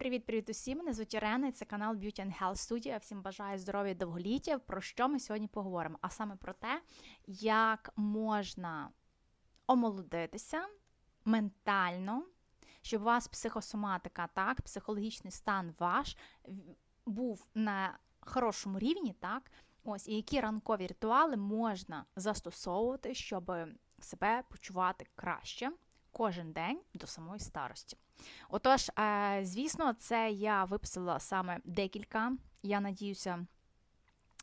Привіт-привіт усім! Мене звуть Ірена, і це канал Beauty and Health Studio. Всім бажаю здоров'я довголіття. Про що ми сьогодні поговоримо? А саме про те, як можна омолодитися ментально, щоб у вас психосоматика, так, психологічний стан ваш був на хорошому рівні, так, ось, і які ранкові ритуали можна застосовувати, щоб себе почувати краще кожен день до самої старості. Отож, е, звісно, це я виписала саме декілька. Я надіюся.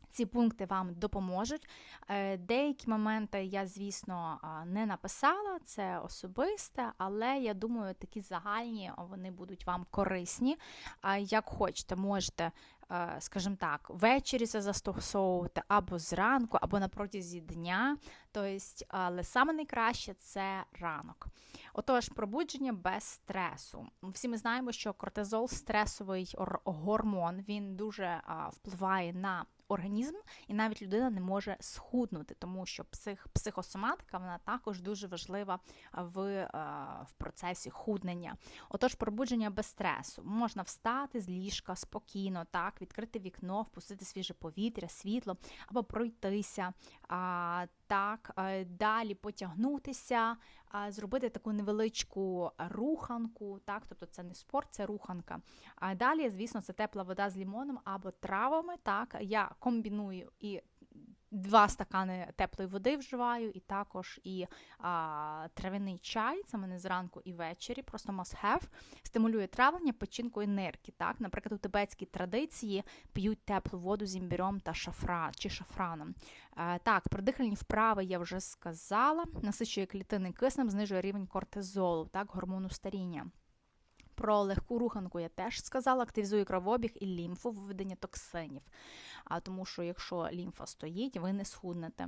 Ці пункти вам допоможуть. Е, деякі моменти я, звісно, не написала, це особисте, але я думаю, такі загальні вони будуть вам корисні. Як хочете, можете скажімо так, ввечері це застосовувати або зранку, або на протязі дня. Тобто, але саме найкраще це ранок. Отож, пробудження без стресу. Всі ми знаємо, що кортизол стресовий гормон, він дуже впливає на організм, і навіть людина не може схуднути, тому що псих, психосоматика вона також дуже важлива в е, в процесі худнення. Отож, пробудження без стресу. Можна встати з ліжка спокійно, так, відкрити вікно, впустити свіже повітря, світло або пройтися. А, так, е, далі потягнутися, зробити таку невеличку руханку, так, тобто це не спорт, це руханка. А далі, звісно, це тепла вода з лімоном або травами. Так, я комбіную і Два стакани теплої води вживаю, і також і а, травяний чай, це мене зранку і ввечері, просто must have, стимулює травлення, печінку і нирки. Так? Наприклад, у тибетській традиції п'ють теплу воду з імбіром та шафра, чи шафраном. А, так, про дихальні вправи я вже сказала, насичує клітини киснем, знижує рівень кортизолу, так, гормону старіння. Про легку руханку я теж сказала, активізує кровообіг і лімфу виведення токсинів. А тому що якщо лімфа стоїть, ви не схуднете.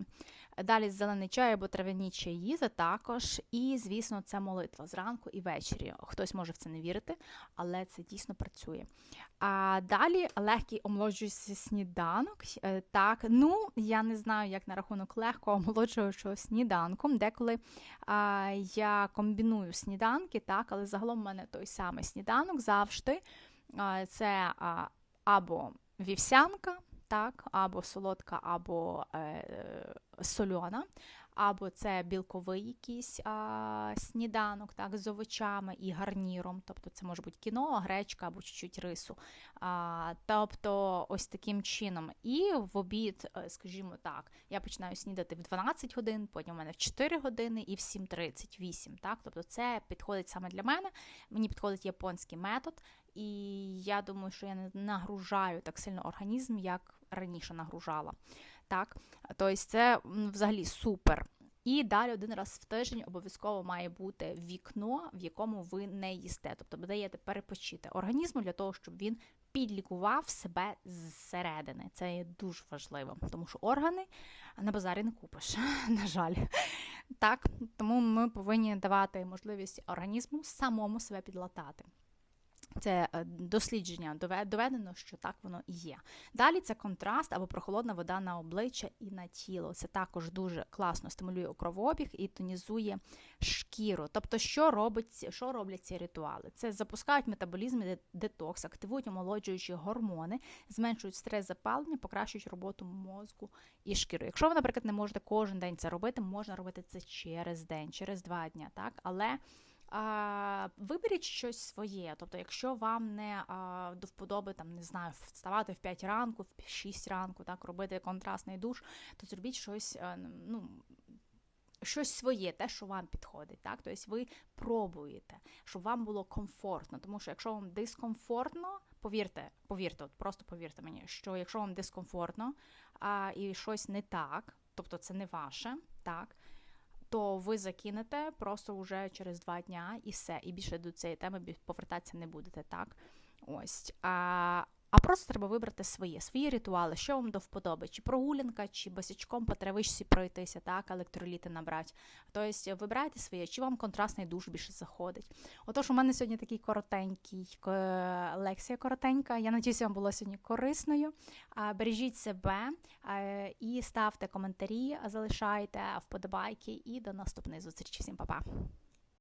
Далі зелений чай або трав'яні чаї це також. І, звісно, це молитва зранку і ввечері. Хтось може в це не вірити, але це дійсно працює. А далі легкий омолоджуючий сніданок. Е, так, ну я не знаю, як на рахунок легкого омолоджуючого сніданку. Деколи а, я комбіную сніданки, так, але загалом в мене той самий сніданок завжди. Це або вівсянка, так, або солодка, або е, сольона або це білковий якийсь а, сніданок, так, з овочами і гарніром, тобто це може бути кіно, гречка або чуть-чуть рису. А, Тобто, ось таким чином. І в обід, е, скажімо так, я починаю снідати в 12 годин, потім у мене в 4 години і в 7.38. Так? Тобто це підходить саме для мене. Мені підходить японський метод, і я думаю, що я не нагружаю так сильно організм, як раніше нагружала. Так, Тобто це взагалі супер. І далі один раз в тиждень обов'язково має бути вікно, в якому ви не їсте. Тобто ви даєте перепочити організму для того, щоб він підлікував себе зсередини. Це є дуже важливо, тому що органи на базарі не купиш, на жаль. Так, Тому ми повинні давати можливість організму самому себе підлатати. Це е, дослідження доведено, що так воно і є. Далі це контраст або прохолодна вода на обличчя і на тіло. Це також дуже класно стимулює кровообіг і тонізує шкіру. Тобто, що робить, що роблять ці ритуали? Це запускають метаболізм і детокс, активують омолоджуючі гормони, зменшують стрес запалення, покращують роботу мозку і шкіру. Якщо ви, наприклад, не можете кожен день це робити, можна робити це через день, через два дні, так? Але Виберіть щось своє. Тобто, якщо вам не до вподоби, там, не знаю, вставати в 5 ранку, в 6 ранку, так, робити контрастний душ, то зробіть щось, а, ну. Щось своє, те, що вам підходить, так? Тобто ви пробуєте, щоб вам було комфортно. Тому що якщо вам дискомфортно, повірте, повірте, от просто повірте мені, що якщо вам дискомфортно а, і щось не так, тобто це не ваше, так, то ви закинете просто вже через два дня і все. І більше до цієї теми повертатися не будете, так? Ось. А а просто треба вибрати своє, свої ритуали, що вам до вподоби, чи прогулянка, чи босячком по травичці пройтися, так, електроліти набрати. Тобто вибирайте своє, чи вам контрастний душ більше заходить. Отож, у мене сьогодні такий коротенький лекція коротенька. Я надіюся, вам було сьогодні корисною. Бережіть себе і ставте коментарі, залишайте вподобайки і до наступної зустрічі. Всім па-па!